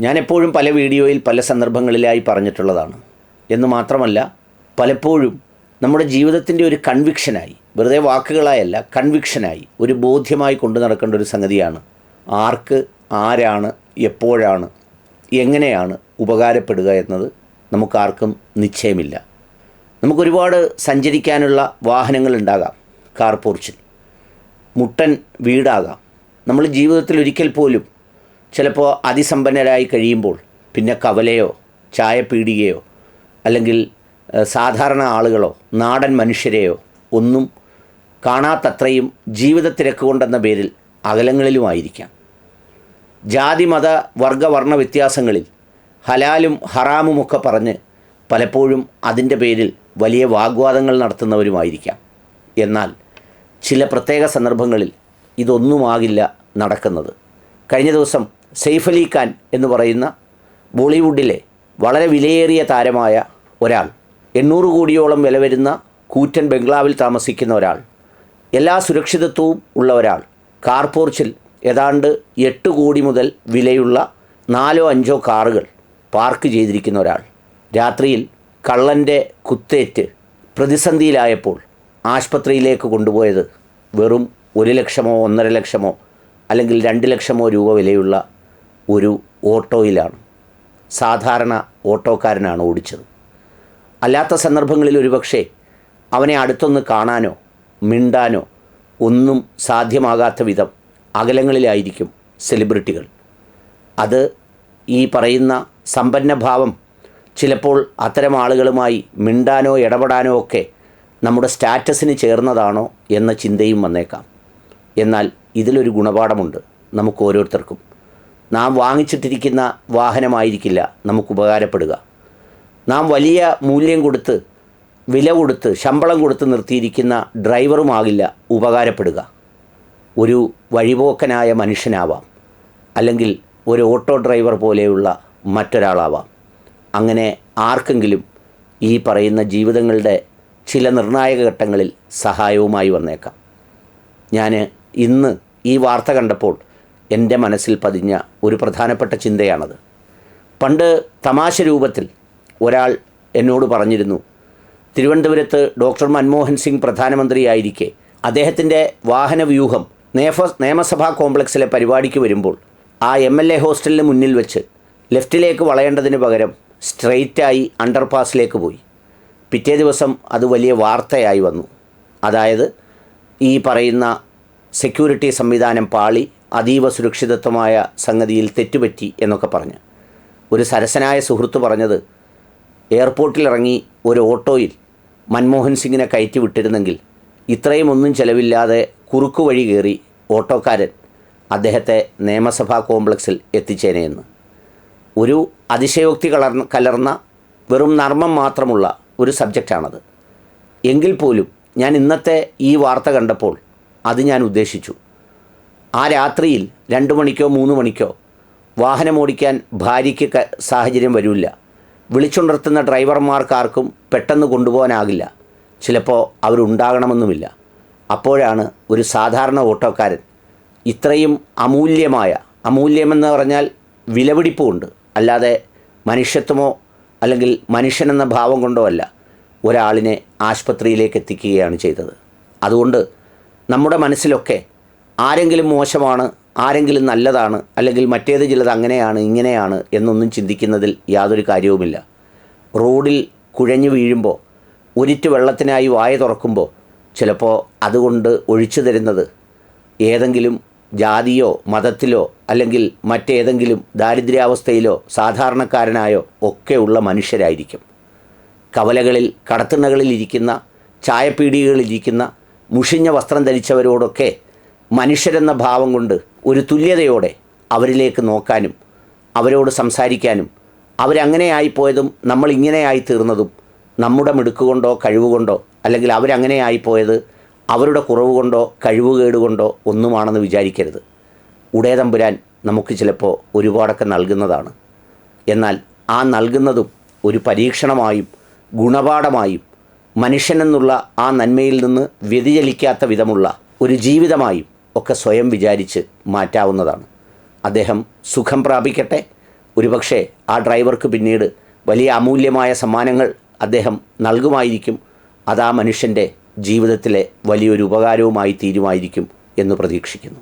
ഞാൻ എപ്പോഴും പല വീഡിയോയിൽ പല സന്ദർഭങ്ങളിലായി പറഞ്ഞിട്ടുള്ളതാണ്. എന്ന് മാത്രമല്ല പലപ്പോഴും നമ്മുടെ ജീവിതത്തിന്റെ ഒരു കൺവിക്ഷനായി വെറുതെ വാക്കുകളായല്ല കൺവിക്ഷനായി ഒരു ബോധ്യമായി കൊണ്ടു നടക്കേണ്ട ഒരു സംഗതിയാണ് ആർക്ക് ആരാണ് എപ്പോഴാണ് എങ്ങനെയാണ് ഉപകാരപ്പെടുക എന്നത് നമുക്കാർക്കും നിശ്ചയമില്ല. നമുക്കൊരുപാട് സഞ്ചരിക്കാനുള്ള വാഹനങ്ങൾ ഉണ്ടാകാം കാർ പോർച്ചിൽ മുട്ടൻ വീടാകാം. നമ്മൾ ജീവിതത്തിൽ ഒരിക്കൽ പോലും ചിലപ്പോൾ അതിസമ്പന്നരായി കഴിയുമ്പോൾ പിന്നെ കവലയോ ചായപീടികയോ അല്ലെങ്കിൽ സാധാരണ ആളുകളോ നാടൻ മനുഷ്യരെയോ ഒന്നും കാണാത്തത്രയും ജീവിതത്തിരക്ക് കൊണ്ടെന്ന പേരിൽ അകലങ്ങളിലുമായിരിക്കാം. ജാതി മത വർഗ വർണ വ്യത്യാസങ്ങളിൽ ഹലാലും ഹറാമുമൊക്കെ പറഞ്ഞ് പലപ്പോഴും അതിന്റെ പേരിൽ വലിയ വാഗ്വാദങ്ങൾ നടത്തുന്നവരുമായിരിക്കാം. എന്നാൽ ചില പ്രത്യേക സന്ദർഭങ്ങളിൽ ഇതൊന്നുമാകില്ല നടക്കുന്നത്. കഴിഞ്ഞ ദിവസം സെയ്ഫ് അലി ഖാൻ എന്ന് പറയുന്ന ബോളിവുഡിലെ വളരെ വിലയേറിയ താരമായ ഒരാൾ എണ്ണൂറ് കോടിയോളം വില വരുന്ന കൂറ്റൻ ബംഗ്ലാവിൽ താമസിക്കുന്ന ഒരാൾ എല്ലാ സുരക്ഷിതത്വവും ഉള്ള ഒരാൾ കാർ പോർച്ചിൽ ഏതാണ്ട് എട്ട് കോടി മുതൽ വിലയുള്ള നാലോ അഞ്ചോ കാറുകൾ പാർക്ക് ചെയ്തിരിക്കുന്ന ഒരാൾ. രാത്രിയിൽ കള്ളന്റെ കുത്തേറ്റ് പ്രതിസന്ധിയിലായപ്പോൾ ആശുപത്രിയിലേക്ക് കൊണ്ടുപോയത് വെറും ഒരു ലക്ഷമോ ഒന്നര ലക്ഷമോ അല്ലെങ്കിൽ രണ്ട് ലക്ഷമോ രൂപ വിലയുള്ള ഒരു ഓട്ടോയിലാണ്. സാധാരണ ഓട്ടോക്കാരനാണ് ഓടിച്ചത്. അല്ലാത്ത സന്ദർഭങ്ങളിൽ ഒരുപക്ഷെ അവനെ അടുത്തൊന്ന് കാണാനോ മിണ്ടാനോ ഒന്നും സാധ്യമാകാത്ത വിധം അകലങ്ങളിലായിരിക്കും സെലിബ്രിറ്റികൾ. അത് ഈ പറയുന്ന സമ്പന്നഭാവം ചിലപ്പോൾ അത്തരം ആളുകളുമായി മിണ്ടാനോ ഇടപെടാനോ ഒക്കെ നമ്മുടെ സ്റ്റാറ്റസിന് ചേർന്നതാണോ എന്ന ചിന്തയും വന്നേക്കാം. എന്നാൽ ഇതിലൊരു ഗുണപാഠമുണ്ട് നമുക്ക് ഓരോരുത്തർക്കും. നാം വാങ്ങിച്ചിട്ടിരിക്കുന്ന വാഹനമായിരിക്കില്ല നമുക്ക് ഉപകാരപ്പെടുക. നാം വലിയ മൂല്യം കൊടുത്ത് വില കൊടുത്ത് ശമ്പളം കൊടുത്ത് നിർത്തിയിരിക്കുന്ന ഡ്രൈവറുമാകില്ല ഉപകാരപ്പെടുക. ഒരു വഴിപോക്കനായ മനുഷ്യനാവാം. അല്ലെങ്കിൽ ഒരു ഓട്ടോ ഡ്രൈവർ പോലെയുള്ള മറ്റൊരാളാവാം. അങ്ങനെ ആർക്കെങ്കിലും ഈ പറയുന്ന ജീവിതങ്ങളുടെ ചില നിർണായക ഘട്ടങ്ങളിൽ സഹായവുമായി വന്നേക്കാം. ഞാൻ ഇന്ന് ഈ വാർത്ത കണ്ടപ്പോൾ എന്റെ മനസ്സിൽ പതിഞ്ഞ ഒരു പ്രധാനപ്പെട്ട ചിന്തയാണത്. പണ്ട് തമാശ രൂപത്തിൽ ഒരാൾ എന്നോട് പറഞ്ഞിരുന്നു തിരുവനന്തപുരത്ത് ഡോക്ടർ മൻമോഹൻ സിംഗ് പ്രധാനമന്ത്രിയായിരിക്കെ. അദ്ദേഹത്തിന്റെ വാഹനവ്യൂഹം നേഫ നിയമസഭാ കോംപ്ലക്സിലെ പരിപാടിക്ക് വരുമ്പോൾ ആ എം എൽ എ ഹോസ്റ്റലിന് മുന്നിൽ വെച്ച് ലെഫ്റ്റിലേക്ക് വളയേണ്ടതിന് പകരം സ്ട്രെയിറ്റായി അണ്ടർപാസിലേക്ക് പോയി. പിറ്റേ ദിവസം അത് വലിയ വാർത്തയായി വന്നു. അതായത് ഈ പറയുന്ന സെക്യൂരിറ്റി സംവിധാനം പാളി അതീവ സുരക്ഷിതത്വമായ സംഗതിയിൽ തെറ്റുപറ്റി എന്നൊക്കെ പറഞ്ഞ്. ഒരു സരസനായ സുഹൃത്ത് പറഞ്ഞത് എയർപോർട്ടിലിറങ്ങി ഒരു ഓട്ടോയിൽ മൻമോഹൻ സിംഗിനെ കയറ്റി വിട്ടിരുന്നെങ്കിൽ ഇത്രയും ഒന്നും ചെലവില്ലാതെ കുറുക്കു വഴി കയറി ഓട്ടോക്കാരൻ അദ്ദേഹത്തെ നിയമസഭാ കോംപ്ലക്സിൽ എത്തിച്ചേനെയെന്ന് ഒരു അതിശയോക്തി കലർന്ന കലർന്ന വെറും നർമ്മം മാത്രമുള്ള ഒരു സബ്ജക്റ്റാണത്. എങ്കിൽ പോലും ഞാൻ ഇന്നത്തെ ഈ വാർത്ത കണ്ടപ്പോൾ അത് ഞാൻ ഉദ്ദേശിച്ചു. ആ രാത്രിയിൽ രണ്ട് മണിക്കോ മൂന്ന് മണിക്കോ വാഹനമോടിക്കാൻ ഭാര്യയ്ക്ക് സാഹചര്യം വരില്ല. വിളിച്ചുണർത്തുന്ന ഡ്രൈവർമാർക്കാർക്കും പെട്ടെന്ന് കൊണ്ടുപോകാനാകില്ല. ചിലപ്പോൾ അവരുണ്ടാകണമെന്നുമില്ല. അപ്പോഴാണ് ഒരു സാധാരണ ഓട്ടോക്കാരൻ ഇത്രയും അമൂല്യമായ അമൂല്യമെന്ന് പറഞ്ഞാൽ വിലപിടിപ്പുമുണ്ട് അല്ലാതെ മനുഷ്യത്വമോ അല്ലെങ്കിൽ മനുഷ്യനെന്ന ഭാവം കൊണ്ടോ അല്ല ഒരാളിനെ ആശുപത്രിയിലേക്ക് എത്തിക്കുകയാണ് ചെയ്തത്. അതുകൊണ്ട് നമ്മുടെ മനസ്സിലൊക്കെ ആരെങ്കിലും മോശമാണ് ആരെങ്കിലും നല്ലതാണ് അല്ലെങ്കിൽ മറ്റേത് ചിലത് അങ്ങനെയാണ് ഇങ്ങനെയാണ് എന്നൊന്നും ചിന്തിക്കുന്നതിൽ യാതൊരു കാര്യവുമില്ല. റോഡിൽ കുഴഞ്ഞു വീഴുമ്പോൾ ഒരിറ്റ് വെള്ളത്തിനായി വായ തുറക്കുമ്പോൾ ചിലപ്പോൾ അതുകൊണ്ട് ഒഴിച്ചു തരുന്നത് ഏതെങ്കിലും ജാതിയോ മതത്തിലോ അല്ലെങ്കിൽ മറ്റേതെങ്കിലും ദാരിദ്ര്യാവസ്ഥയിലോ സാധാരണക്കാരനായോ ഒക്കെയുള്ള മനുഷ്യരായിരിക്കും. കവലകളിൽ കടത്തിണ്ണകളിലിരിക്കുന്ന ചായപ്പീടികകളിലിരിക്കുന്ന മുഷിഞ്ഞ വസ്ത്രം ധരിച്ചവരോടൊക്കെ മനുഷ്യരെന്ന ഭാവം കൊണ്ട് ഒരു തുല്യതയോടെ അവരിലേക്ക് നോക്കാനും അവരോട് സംസാരിക്കാനും അവരങ്ങനെ ആയിപ്പോയതും നമ്മൾ ഇങ്ങനെ ആയി തീർന്നതും നമ്മുടെ മിടുക്കുകൊണ്ടോ കഴിവുകൊണ്ടോ അല്ലെങ്കിൽ അവരങ്ങനെ ആയിപ്പോയത് അവരുടെ കുറവ് കൊണ്ടോ കഴിവുകേട് കൊണ്ടോ ഒന്നുമാണെന്ന് വിചാരിക്കരുത്. ഉടേതമ്പുരാൻ നമുക്ക് ചിലപ്പോൾ ഒരുപാടൊക്കെ നൽകുന്നതാണ്. എന്നാൽ ആ നൽകുന്നതും ഒരു പരീക്ഷണമായും ഗുണപാഠമായും മനുഷ്യനെന്നുള്ള ആ നന്മയിൽ നിന്ന് വ്യതിചലിക്കാത്ത വിധമുള്ള ഒരു ജീവിതമായും ഒക്കെ സ്വയം വിചാരിച്ച് മാറ്റാവുന്നതാണ്. അദ്ദേഹം സുഖം പ്രാപിക്കട്ടെ. ഒരുപക്ഷെ ആ ഡ്രൈവർക്ക് പിന്നീട് വലിയ അമൂല്യമായ സമ്മാനങ്ങൾ അദ്ദേഹം നൽകുമായിരിക്കും. അത് ആ മനുഷ്യന്റെ ജീവിതത്തിലെ വലിയൊരു ഉപകാരവുമായി തീരുമായിരിക്കും എന്ന് പ്രതീക്ഷിക്കുന്നു.